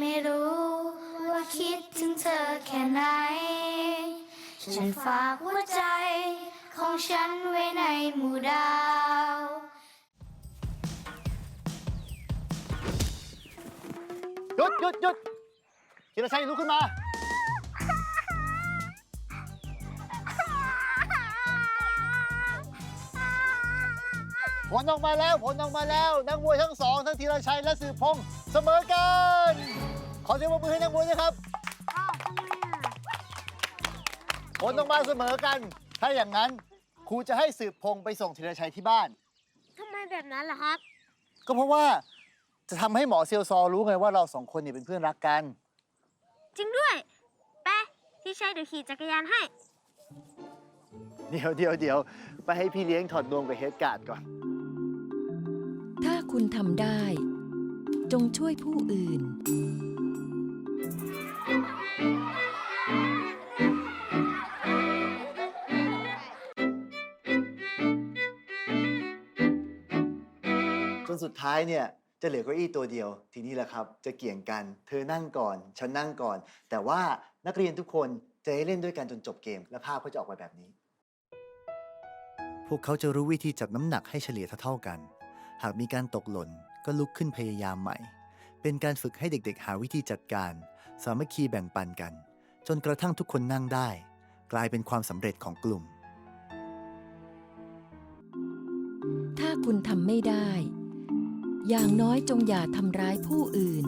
ไม่รู้ว่าคิดถึงเธอแค่ไหน ฉันฝากหัวใจของฉันไว้ในหมู่ดาว หยุดหยุดหยุดธีรชัยลุกขึ้นมา ผลออกมาแล้วผลออกมาแล้ว นักมวยทั้งสอง ทั้งธีรชัยและสืบพงษ์เสมอกัน เสียงปรบมือให้นักมวยด้วยครับผลออกมาเสมอกัน ถ้าอย่างนั้นครูจะให้สืบพงษ์ไปส่งธีรชัยที่บ้าน ทำไมแบบนั้นล่ะครับ ก็เพราะว่าจะทำให้หมอเซียวซอรู้ไงว่าเราสองคนเนี่ยเป็นเพื่อนรักกัน จริงด้วย ไปพี่ชายเดี๋ยวขี่จักรยานให้ เดี๋ยวเดี๋ยวเดี๋ยวไปให้พี่เลี้ยงถอดนวมกับเฮดการ์ดก่อน ถ้าคุณทำได้ จงช่วยผู้อื่น นสุดท้ายเนี่ยจะเหลือเก้าอี้ตัวเดียว ทีนี้แหละครับ จะเกี่ยงกัน เธอนั่งก่อน ฉันนั่งก่อน แต่ว่านักเรียนทุกคนจะได้เล่นด้วยกันจนจบเกม และภาพก็จะออกมาแบบนี้ พวกเขาจะรู้วิธีจับน้ำหนักให้เฉลี่ยเท่าๆกัน หากมีการตกหล่นก็ลุกขึ้นพยายามใหม่ เป็นการฝึกให้เด็กๆ หาวิธีจัดการ สามัคคีแบ่งปันกัน จนกระทั่งทุกคนนั่งได้ กลายเป็นความสำเร็จของกลุ่ม ถ้าคุณทำไม่ได้ อย่างน้อยจงอย่าทำร้ายผู้อื่น